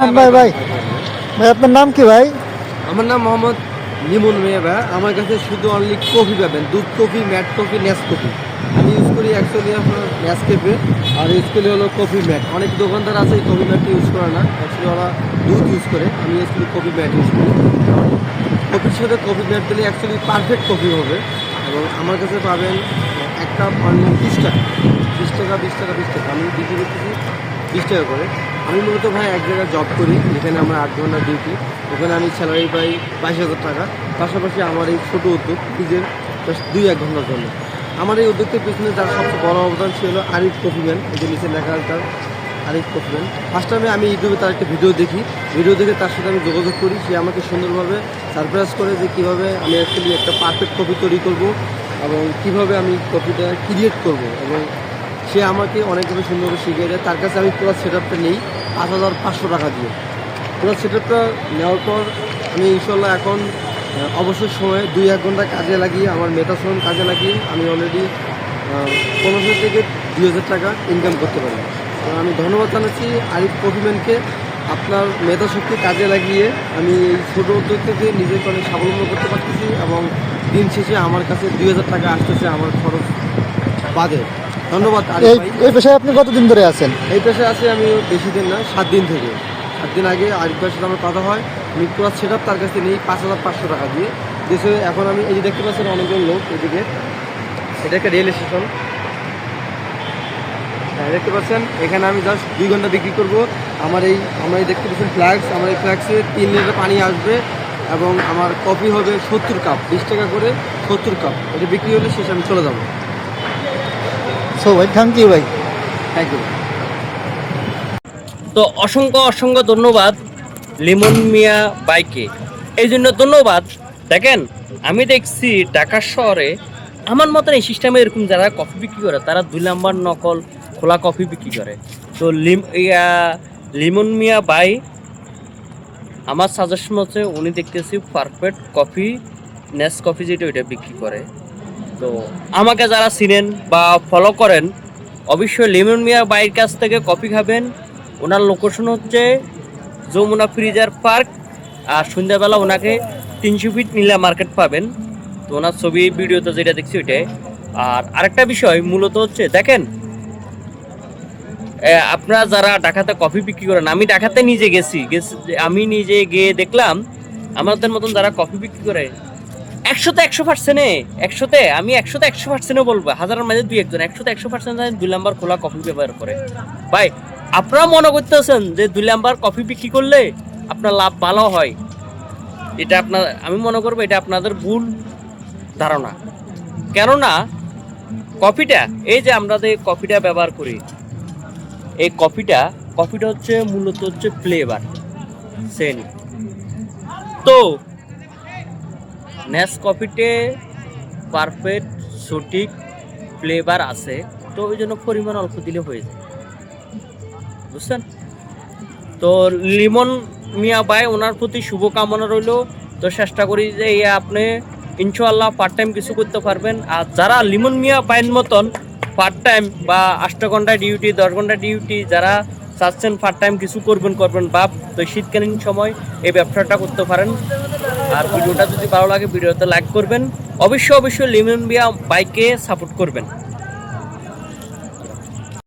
ভাই ভাই। ভাই, আপনার নাম কি, ভাই? আমার নাম মোহাম্মদ লিমন মেয়েবা আমার কাছে শুধু অনলি কফি পাবেন, দুধ Coffee Mate coffee Nes coffee আমি ইউজ করি অ্যাকচুয়ালি আপনার নেস কেপে আর ইউজ করি হলো কফি ম্যাট অনেক দোকানদার আছে এই কফি ম্যাটটি ইউজ করে না। অ্যাকচুয়ালি ওরা দুধ ইউজ করে। আমি ইউজ করি কফি ম্যাট ইউজ করি। কফির সাথে কফি ম্যাট দিলে অ্যাকচুয়ালি পারফেক্ট কফি হবে। এবং আমার কাছে পাবেন একটা অনলি বিশ টাকা। বিশ টাকা বিশ টাকা বিশ টাকা। আমি বিক্রি করতেছি বিশ টাকা করে। আমি মূলত ভাই এক জায়গায় জব করি, যেখানে আমার আট ঘণ্টা ডিউটি ওখানে আমি স্যালারি পাই বাইশ হাজার টাকা। পাশাপাশি আমার এই ছোটো উদ্যোগ নিজের দুই এক ঘণ্টার জন্য। আমার এই উদ্যোগটির পিছনে যার সবচেয়ে বড় অবদান ছিল আরিফ কফিম্যান, এই যে নিচে লেখা তার, আরিফ কফিম্যান। ফার্স্ট টাইমে আমি ইউটিউবে তার একটা ভিডিও দেখি। ভিডিও দেখে তার সাথে আমি যোগাযোগ করি, সে আমাকে সুন্দরভাবে সারপ্রাইজ করে যে কীভাবে আমি অ্যাকচুয়ালি একটা পারফেক্ট কপি তৈরি করব এবং কীভাবে আমি কপিটা ক্রিয়েট করব এবং সে আমাকে অনেকভাবে সুন্দরভাবে শিখিয়ে দেয়। তার কাছে আমি পুরো সেট আপটা নেই। পাঁচ হাজার পাঁচশো টাকা দিয়ে। পুরো সেট আপটা নেওয়ার পর আমি ইনশাল্লাহ এখন অবসর সময়ে দুই এক ঘণ্টা কাজে লাগিয়ে, আমার মেটাফোন কাজে লাগিয়ে আমি অলরেডি পনেরোশো থেকে দুই হাজার টাকা ইনকাম করতে পারি। আমি ধন্যবাদ জানাচ্ছি আরিফ কফিম্যানকে আপনার মেধাশক্তি কাজে লাগিয়ে আমি এই ছোটো উদ্যোগ থেকে নিজেকে অনেক স্বাবলম্বী করতে পারতেছি এবং দিন শেষে আমার কাছে দুই হাজার টাকা আসতেছে আমার খরচ বাদে। ধন্যবাদ এই এই পেশায় আপনি কতদিন ধরে আছেন? এই পেশে আছি আমি বেশি দিন না সাত দিন থেকে। সাত দিন আগে আরিফ ভাইয়ের সাথে আমার কথা হয় আমি পুরো সেট আপ তার কাছে নেই পাঁচ হাজার পাঁচশো টাকা দিয়ে। দেশে এখন আমি এই যে দেখতে পাচ্ছেন অনেকজন লোক এদিকে। এটা একটা রেল স্টেশন। হ্যাঁ দেখতে পাচ্ছেন এখানে আমি জাস্ট দুই ঘণ্টা বিক্রি করব। আমার এই আমার এই দেখতে পাচ্ছেন ফ্ল্যাক্স আমার এই ফ্ল্যাক্সে তিন লিটার পানি আসবে এবং আমার কফি হবে সত্তর কাপ বিশ টাকা করে সত্তর কাপ এটা বিক্রি হলে শেষ আমি চলে যাব। সো থ্যাংক ইউ ভাই। Thank you. তো অসংখ্য অসংখ্য ধন্যবাদ লিমন মিয়া বাইকে। এই জন্য ধন্যবাদ। দেখেন, আমি দেখছি ঢাকা শহরে আমার মতন এই সিস্টেমে এরকম যারা কফি বিক্রি করে, তারা দুই নাম্বার নকল খোলা কফি বিক্রি করে। তো লিম ইয়া, লিমন মিয়া বাই, আমার সাজেশন হচ্ছে উনি দেখতেছি পারফেক্ট কফি নেস কফি যেটা ওইটা বিক্রি করে। তো আমাকে যারা চিনেন বা ফলো করেন, অবশ্যই লিমন মিয়া বাইয়ের কাছ থেকে কফি খাবেন। ওনার লোকেশন হচ্ছে যমুনা ফ্রিজার পার্ক আর সন্ধ্যাবেলা ওনাকে তিনশো ফিট নীলা মার্কেট পাবেন। তো ওনার ছবি, ভিডিওতে যেটা দেখছি ওইটাই। আর আরেকটা বিষয় মূলত হচ্ছে, দেখেন আপনারা যারা ঢাকাতে কফি বিক্রি করেন, আমি ঢাকাতে নিজে গেছি গেছি, আমি নিজে গিয়ে দেখলাম, আমাদের মতন যারা কফি বিক্রি করে একশোতে একশো পার্সেন্টে একশোতে, আমি একশোতে একশো পার্সেন্টও বলব, হাজারের মাঝে দুই একজন, একশোতে একশো পার্সেন্ট দুই নাম্বার খোলা কফি ব্যবহার করে। ভাই আপনারা মনে করতেছেন যে দুই নাম্বার কফি বিক্রি করলে আপনার লাভ ভালো হয়? এটা আপনার, আমি মনে করব এটা আপনাদের ভুল ধারণা। কেননা কফিটা এই যে আমরা যে কফিটা ব্যবহার করি, এই কফিটা কফিটা হচ্ছে মূলত হচ্ছে ফ্লেভার সেন তো নেস কফিতে পারফেক্ট সঠিক ফ্লেভার আছে। তো ওই জন্য পরিমাণ অল্প দিলে হয়ে যায়। বুঝছেন? তো লিমন মিয়া ভাই, ওনার প্রতি শুভকামনা রইল। তো চেষ্টা করি যে এই আপনি ইনশাল্লাহ পার্ট টাইম কিছু করতে পারবেন। আর যারা লিমন মিয়া ভাইয়ের মতন পার্ট টাইম বা আষ্ট ঘণ্টা ডিউটি দশ ঘণ্টা ডিউটি যারা চাচ্ছেন পার্ট টাইম কিছু করবেন করবেন, বাপ। তো শীতকালীন সময় এই ব্যবসাটা করতে পারেন। আর ভিডিওটা যদি ভালো লাগে, ভিডিওতে লাইক করবেন। অবশ্যই অবশ্যই লিমন বিয়া বাইকে সাপোর্ট করবেন।